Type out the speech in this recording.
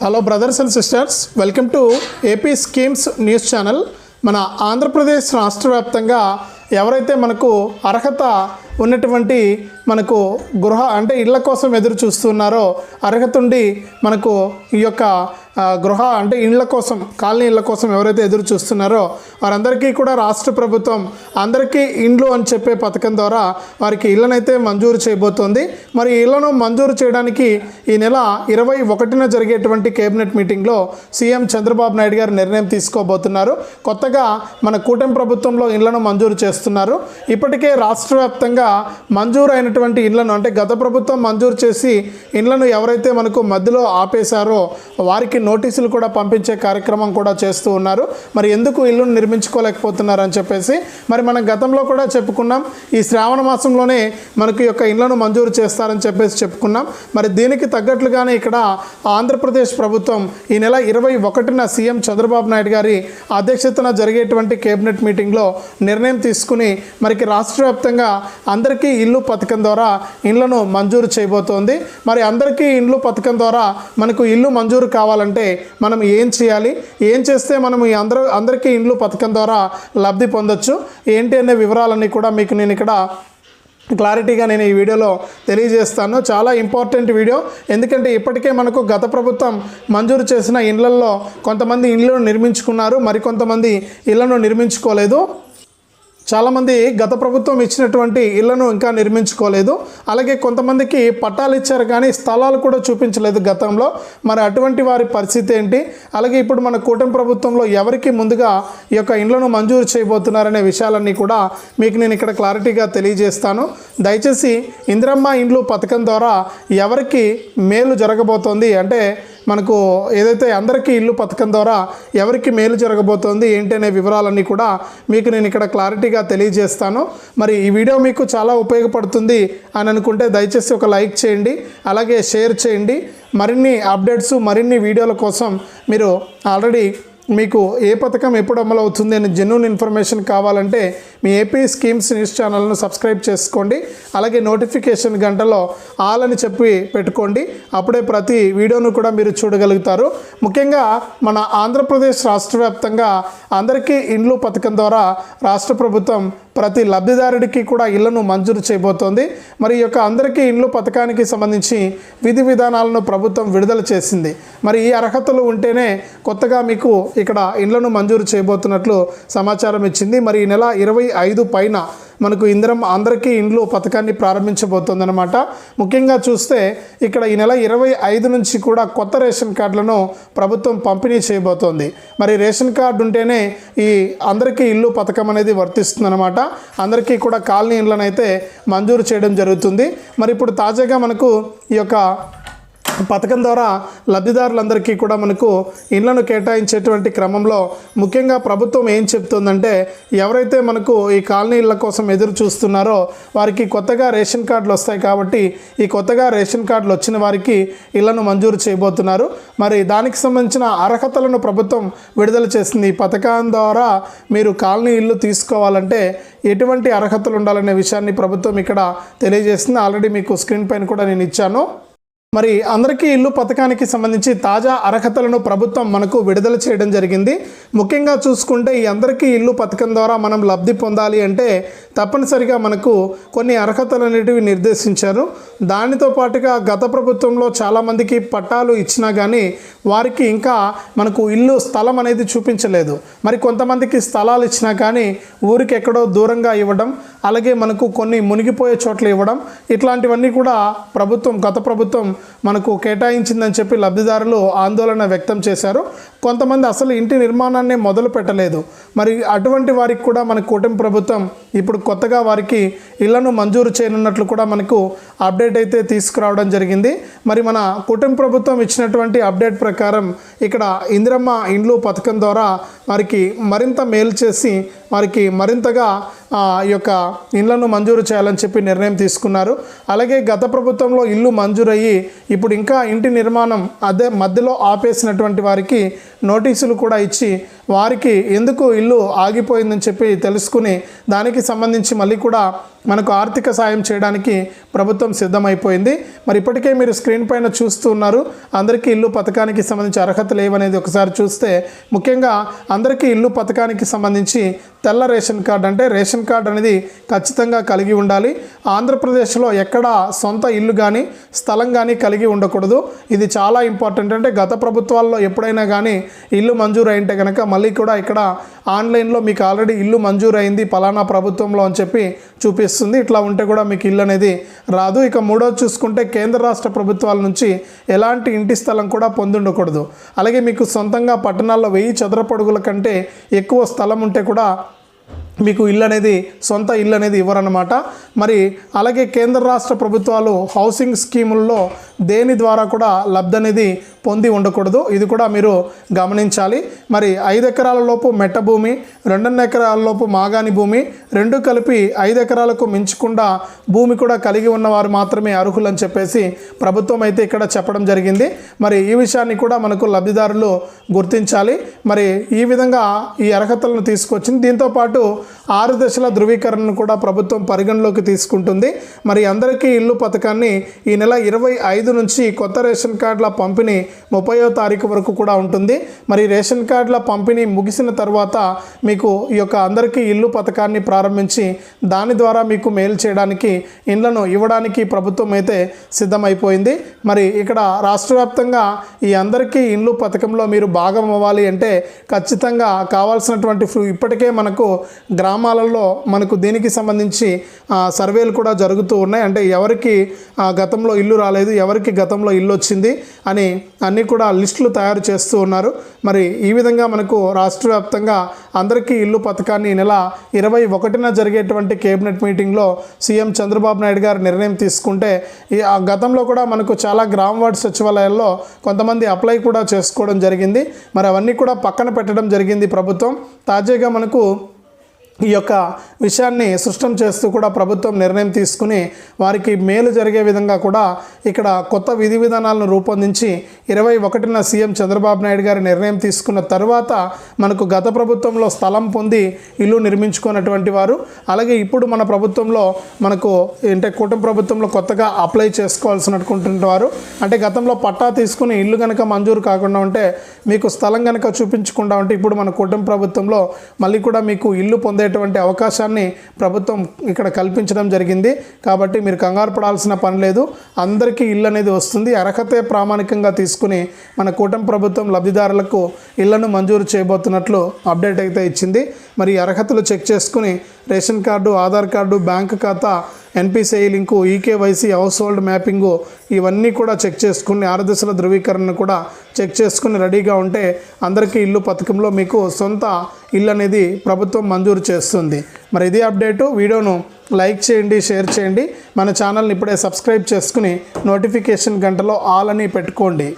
Hello brothers and sisters welcome to AP schemes news channel మన ఆంధ్రప్రదేశ్ రాష్ట్ర వ్యాప్తంగా ఎవరైతే మనకు అర్హత ఉన్నటువంటి మనకు గృహ అంటే ఇళ్ళ కోసం ఎదురు చూస్తున్నారో అర్హత ఉండి మనకు ఈ యొక్క గృహ అంటే ఇళ్ళ కోసం కాలనీ ఇళ్ళ కోసం ఎవరైతే ఎదురు చూస్తున్నారో వారందరికీ కూడా రాష్ట్ర ప్రభుత్వం అందరికీ ఇండ్లు అని చెప్పే పథకం ద్వారా వారికి ఇళ్ళనైతే మంజూరు చేయబోతోంది. మరి ఇళ్ళను మంజూరు చేయడానికి ఈ నెల ఇరవై ఒకటిన జరిగేటువంటి కేబినెట్ మీటింగ్లో సీఎం చంద్రబాబు నాయుడు గారు నిర్ణయం తీసుకోబోతున్నారు. కొత్తగా మన కూటమి ప్రభుత్వంలో ఇళ్ళను మంజూరు చేస్తున్నారు. ఇప్పటికే రాష్ట్ర వ్యాప్తంగా మంజూరు అయినటువంటి ఇళ్ళను అంటే గత ప్రభుత్వం మంజూరు చేసి ఇళ్ళను ఎవరైతే మనకు మధ్యలో ఆపేశారో వారికి నోటీసులు కూడా పంపించే కార్యక్రమం కూడా చేస్తూ ఉన్నారు. మరి ఎందుకు ఇల్లును నిర్మించుకోలేకపోతున్నారు అని చెప్పేసి మరి మనం గతంలో కూడా చెప్పుకున్నాం. ఈ శ్రావణ మాసంలోనే మనకి యొక్క ఇళ్ళను మంజూరు చేస్తారని చెప్పేసి చెప్పుకున్నాం. మరి దీనికి తగ్గట్లుగానే ఇక్కడ ఆంధ్రప్రదేశ్ ప్రభుత్వం ఈ నెల ఇరవై ఒకటిన సీఎం చంద్రబాబు నాయుడు గారి అధ్యక్షతన జరిగేటువంటి కేబినెట్ మీటింగ్లో నిర్ణయం తీసుకుని మరికి రాష్ట్ర వ్యాప్తంగా అందరికీ ఇల్లు పథకం ద్వారా ఇళ్ళను మంజూరు చేయబోతోంది. మరి అందరికీ ఇండ్లు పథకం ద్వారా మనకు ఇల్లు మంజూరు కావాలంటే మనం ఏం చేయాలి? ఏం చేస్తే మనం ఈ అందరూ అందరికీ ఇండ్లు పథకం ద్వారా లబ్ధి పొందొచ్చు? ఏంటి అనే వివరాలన్నీ కూడా మీకు నేను ఇక్కడ క్లారిటీగా నేను ఈ వీడియోలో తెలియజేస్తాను. చాలా ఇంపార్టెంట్ వీడియో. ఎందుకంటే ఇప్పటికే మనకు గత ప్రభుత్వం మంజూరు చేసిన ఇండ్లల్లో కొంతమంది ఇండ్లను నిర్మించుకున్నారు. మరికొంతమంది ఇళ్ళను నిర్మించుకోలేదు. చాలామంది గత ప్రభుత్వం ఇచ్చినటువంటి ఇళ్ళను ఇంకా నిర్మించుకోలేదు. అలాగే కొంతమందికి పట్టాలు ఇచ్చారు కానీ స్థలాలు కూడా చూపించలేదు గతంలో. మరి అటువంటి వారి పరిస్థితి ఏంటి? అలాగే ఇప్పుడు మన కూటమి ప్రభుత్వంలో ఎవరికి ముందుగా ఈ యొక్క ఇండ్లను మంజూరు చేయబోతున్నారనే విషయాలన్నీ కూడా మీకు నేను ఇక్కడ క్లారిటీగా తెలియజేస్తాను. దయచేసి ఇందిరమ్మ ఇండ్లు పథకం ద్వారా ఎవరికి మేలు జరగబోతోంది అంటే మనకు ఏదైతే అందరికీ ఇల్లు పథకం ద్వారా ఎవరికి మేలు జరగబోతోంది ఏంటి అనే వివరాలన్నీ కూడా మీకు నేను ఇక్కడ క్లారిటీగా తెలియజేస్తాను. మరి ఈ వీడియో మీకు చాలా ఉపయోగపడుతుంది అని అనుకుంటే దయచేసి ఒక లైక్ చేయండి అలాగే షేర్ చేయండి. మరిన్ని అప్డేట్స్ మరిన్ని వీడియోల కోసం మీరు ఆల్రెడీ మీకు ఏ పథకం ఎప్పుడు అమలు అవుతుంది అని జెన్యున్ ఇన్ఫర్మేషన్ కావాలంటే మీ ఏపీ స్కీమ్స్ న్యూస్ ఛానల్ను సబ్స్క్రైబ్ చేసుకోండి. అలాగే నోటిఫికేషన్ గంటలో ఆల్ అని చెప్పి పెట్టుకోండి. అప్పుడే ప్రతి వీడియోను కూడా మీరు చూడగలుగుతారు. ముఖ్యంగా మన ఆంధ్రప్రదేశ్ రాష్ట్ర వ్యాప్తంగా అందరికీ ఇండ్లు పథకం ద్వారా రాష్ట్ర ప్రభుత్వం ప్రతి లబ్ధిదారుడికి కూడా ఇళ్ళను మంజూరు చేయబోతోంది. మరి ఈ యొక్క అందరికీ ఇండ్లు పథకానికి సంబంధించి విధి విధానాలను ప్రభుత్వం విడుదల చేసింది. మరి ఈ అర్హతలు ఉంటేనే కొత్తగా మీకు ఇక్కడ ఇండ్లను మంజూరు చేయబోతున్నట్లు సమాచారం ఇచ్చింది. మరి ఈ నెల ఇరవై ఐదు పైన మనకు ఇందిరం అందరికీ ఇండ్లు పథకాన్ని ప్రారంభించబోతోందనమాట ముఖ్యంగా చూస్తే ఇక్కడ ఈ నెల ఇరవై ఐదు నుంచి కూడా కొత్త రేషన్ కార్డులను ప్రభుత్వం పంపిణీ చేయబోతోంది. మరి రేషన్ కార్డు ఉంటేనే ఈ అందరికీ ఇల్లు పథకం అనేది వర్తిస్తుందన్నమాట. అందరికీ కూడా కాలనీ ఇళ్ళనైతే అయితే మంజూరు చేయడం జరుగుతుంది. మరి ఇప్పుడు తాజాగా మనకు ఈ యొక్క పథకం ద్వారా లబ్ధిదారులందరికీ కూడా మనకు ఇళ్ళను కేటాయించేటువంటి క్రమంలో ముఖ్యంగా ప్రభుత్వం ఏం చెప్తుందంటే ఎవరైతే మనకు ఈ కాలనీ ఇళ్ళ కోసం ఎదురు చూస్తున్నారో వారికి కొత్తగా రేషన్ కార్డులు వస్తాయి కాబట్టి ఈ కొత్తగా రేషన్ కార్డులు వచ్చిన వారికి ఇళ్ళను మంజూరు చేయబోతున్నారు. మరి దానికి సంబంధించిన అర్హతలను ప్రభుత్వం విడుదల చేసింది. ఈ పథకం ద్వారా మీరు కాలనీ ఇల్లు తీసుకోవాలంటే ఎటువంటి అర్హతలు ఉండాలనే విషయాన్ని ప్రభుత్వం ఇక్కడ తెలియజేసింది. ఆల్రెడీ మీకు స్క్రీన్ పైన కూడా నేను ఇచ్చాను. మరి అందరికీ ఇల్లు పథకానికి సంబంధించి తాజా అర్హతలను ప్రభుత్వం మనకు విడుదల చేయడం జరిగింది. ముఖ్యంగా చూసుకుంటే ఈ అందరికీ ఇల్లు పథకం ద్వారా మనం లబ్ధి పొందాలి అంటే తప్పనిసరిగా మనకు కొన్ని అర్హతలు అనేటివి నిర్దేశించారు. దానితో పాటుగా గత ప్రభుత్వంలో చాలామందికి పట్టాలు ఇచ్చినా కానీ వారికి ఇంకా మనకు ఇల్లు స్థలం అనేది చూపించలేదు. మరి కొంతమందికి స్థలాలు ఇచ్చినా కానీ ఊరికి ఎక్కడో దూరంగా ఇవ్వడం అలాగే మనకు కొన్ని మునిగిపోయే చోట్ల ఇవ్వడం ఇట్లాంటివన్నీ కూడా ప్రభుత్వం గత ప్రభుత్వం మనకు కేటాయించిందని చెప్పి లబ్ధిదారులు ఆందోళన వ్యక్తం చేశారు. కొంతమంది అసలు ఇంటి నిర్మాణాన్ని మొదలు పెట్టలేదు. మరి అటువంటి వారికి కూడా మన కూటమి ప్రభుత్వం ఇప్పుడు కొత్తగా వారికి ఇళ్ళను మంజూరు చేయనున్నట్లు కూడా మనకు అప్డేట్ అయితే తీసుకురావడం జరిగింది. మరి మన కూటమి ప్రభుత్వం ఇచ్చినటువంటి అప్డేట్ ప్రకారం ఇక్కడ ఇందిరమ్మ ఇండ్లు పథకం ద్వారా వారికి మరింత మేలు చేసి వారికి మరింతగా ఆ, ఈ యొక్క ఇళ్ళను మంజూరు చేయాలని చెప్పి నిర్ణయం తీసుకున్నారు. అలాగే గత ప్రభుత్వంలో ఇల్లు మంజూరయ్యి ఇప్పుడు ఇంకా ఇంటి నిర్మాణం అదే మధ్యలో ఆపేసినటువంటి వారికి నోటీసులు కూడా ఇచ్చి వారికి ఎందుకు ఇల్లు ఆగిపోయిందని చెప్పి తెలుసుకుని దానికి సంబంధించి మళ్ళీ కూడా మనకు ఆర్థిక సాయం చేయడానికి ప్రభుత్వం సిద్ధమైపోయింది. మరి ఇప్పటికే మీరు స్క్రీన్ పైన చూస్తూ ఉన్నారు. అందరికీ ఇల్లు పథకానికి సంబంధించి అర్హత లేవనేది ఒకసారి చూస్తే ముఖ్యంగా అందరికీ ఇల్లు పథకానికి సంబంధించి తెల్ల రేషన్ కార్డు అంటే రేషన్ కార్డు అనేది ఖచ్చితంగా కలిగి ఉండాలి. ఆంధ్రప్రదేశ్లో ఎక్కడ సొంత ఇల్లు కానీ స్థలం కానీ కలిగి ఉండకూడదు. ఇది చాలా ఇంపార్టెంట్. అంటే గత ప్రభుత్వాల్లో ఎప్పుడైనా కానీ ఇల్లు మంజూరు అయింటే కనుక మళ్ళీ కూడా ఇక్కడ ఆన్లైన్లో మీకు ఆల్రెడీ ఇల్లు మంజూరైంది పలానా ప్రభుత్వంలో అని చెప్పి చూపిస్తుంది. ఇట్లా ఉంటే కూడా మీకు ఇల్లు అనేది రాదు. ఇక మూడోది చూసుకుంటే కేంద్ర రాష్ట్ర ప్రభుత్వాల నుంచి ఎలాంటి ఇంటి స్థలం కూడా పొందుండకూడదు. అలాగే మీకు సొంతంగా పట్టణాల్లో వెయ్యి చదరపడుగుల కంటే ఎక్కువ స్థలం ఉంటే కూడా మీకు ఇల్లు అనేది సొంత ఇల్లు అనేది ఇవ్వరన్నమాట. మరి అలాగే కేంద్ర రాష్ట్ర ప్రభుత్వాలు హౌసింగ్ స్కీముల్లో దేని ద్వారా కూడా లబ్ధి అనేది పొంది ఉండకూడదు. ఇది కూడా మీరు గమనించాలి. మరి ఐదు ఎకరాల లోపు మెట్ట భూమి రెండున్నర ఎకరాల లోపు మాగాని భూమి రెండు కలిపి ఐదు ఎకరాలకు మించకుండా భూమి కూడా కలిగి ఉన్నవారు మాత్రమే అర్హులని చెప్పేసి ప్రభుత్వం అయితే ఇక్కడ చెప్పడం జరిగింది. మరి ఈ విషయాన్ని కూడా మనకు లబ్ధిదారులు గుర్తించాలి. మరి ఈ విధంగా ఈ అర్హతలను తీసుకొచ్చింది. దీంతోపాటు ఆరు దశల ధృవీకరణను కూడా ప్రభుత్వం పరిగణలోకి తీసుకుంటుంది. మరి అందరికీ ఇల్లు పథకాన్ని ఈ నెల ఇరవై ఐదు నుంచి కొత్త రేషన్ కార్డుల పంపిణీ ముప్పయో తారీఖు వరకు కూడా ఉంటుంది. మరి రేషన్ కార్డుల పంపిణీ ముగిసిన తర్వాత మీకు ఈ యొక్క అందరికీ ఇల్లు పథకాన్ని ప్రారంభించి దాని ద్వారా మీకు మేలు చేయడానికి ఇండ్లను ఇవ్వడానికి ప్రభుత్వం అయితే సిద్ధమైపోయింది. మరి ఇక్కడ రాష్ట్ర వ్యాప్తంగా ఈ అందరికీ ఇండ్లు పథకంలో మీరు భాగం అవ్వాలి అంటే ఖచ్చితంగా కావాల్సినటువంటి ఇప్పటికే మనకు గ్రామాలలో మనకు దీనికి సంబంధించి సర్వేలు కూడా జరుగుతూ ఉన్నాయి. అంటే ఎవరికి గతంలో ఇల్లు రాలేదు ఎవరికి గతంలో ఇల్లు వచ్చింది అని అన్నీ కూడా లిస్టులు తయారు చేస్తూ ఉన్నారు. మరి ఈ విధంగా మనకు రాష్ట్ర వ్యాప్తంగా అందరికీ ఇల్లు పథకాన్ని నెల ఇరవై ఒకటిన జరిగేటువంటి కేబినెట్ మీటింగ్లో సీఎం చంద్రబాబు నాయుడు గారు నిర్ణయం తీసుకుంటే ఈ ఆ గతంలో కూడా మనకు చాలా గ్రామ వార్డు సచివాలయాల్లో కొంతమంది అప్లై కూడా చేసుకోవడం జరిగింది. మరి అవన్నీ కూడా పక్కన పెట్టడం జరిగింది ప్రభుత్వం. తాజాగా మనకు ఈ యొక్క విషయాన్ని సృష్టం చేస్తూ కూడా ప్రభుత్వం నిర్ణయం తీసుకుని వారికి మేలు జరిగే విధంగా కూడా ఇక్కడ కొత్త విధి విధానాలను రూపొందించి ఇరవై ఒకటిన సీఎం చంద్రబాబు నాయుడు గారి నిర్ణయం తీసుకున్న తర్వాత మనకు గత ప్రభుత్వంలో స్థలం పొంది ఇల్లు నిర్మించుకున్నటువంటి వారు. అలాగే ఇప్పుడు మన ప్రభుత్వంలో మనకు అంటే కూటమి ప్రభుత్వంలో కొత్తగా అప్లై చేసుకోవాల్సినటువంటి వారు. అంటే గతంలో పట్టా తీసుకుని ఇల్లు కనుక మంజూరు కాకుండా ఉంటే మీకు స్థలం కనుక చూపించకుండా ఉంటే ఇప్పుడు మన కూటమి ప్రభుత్వంలో మళ్ళీ కూడా మీకు ఇల్లు పొందే వెళ్ళేటువంటి అవకాశాన్ని ప్రభుత్వం ఇక్కడ కల్పించడం జరిగింది. కాబట్టి మీరు కంగారు పడాల్సిన పని లేదు. అందరికీ ఇల్లు అనేది వస్తుంది. అర్హతే ప్రామాణికంగా తీసుకుని మన కూటమి ప్రభుత్వం లబ్ధిదారులకు ఇళ్ళను మంజూరు చేయబోతున్నట్లు అప్డేట్ అయితే ఇచ్చింది. మరి అర్హతలు చెక్ చేసుకుని ration card Aadhaar card bank ఖాతా NPCI link eKYC household mapping ఇవన్నీ కూడా చెక్ చేసుకుని ఆరదశల ధృవీకరణను ధృవీకరణ కూడా చెక్ చేసుకుని రెడీగా ఉంటే అందరికీ ఇల్లు పథకంలో మీకు సొంత ఇల్లు అనేది ప్రభుత్వం మంజూరు చేస్తుంది. మరి ఇది అప్డేటు. వీడియోను లైక్ చేయండి షేర్ చేయండి. మన ఛానల్ని ఇప్పుడే సబ్స్క్రైబ్ చేసుకుని నోటిఫికేషన్ గంటలో ఆల్ అని పెట్టుకోండి.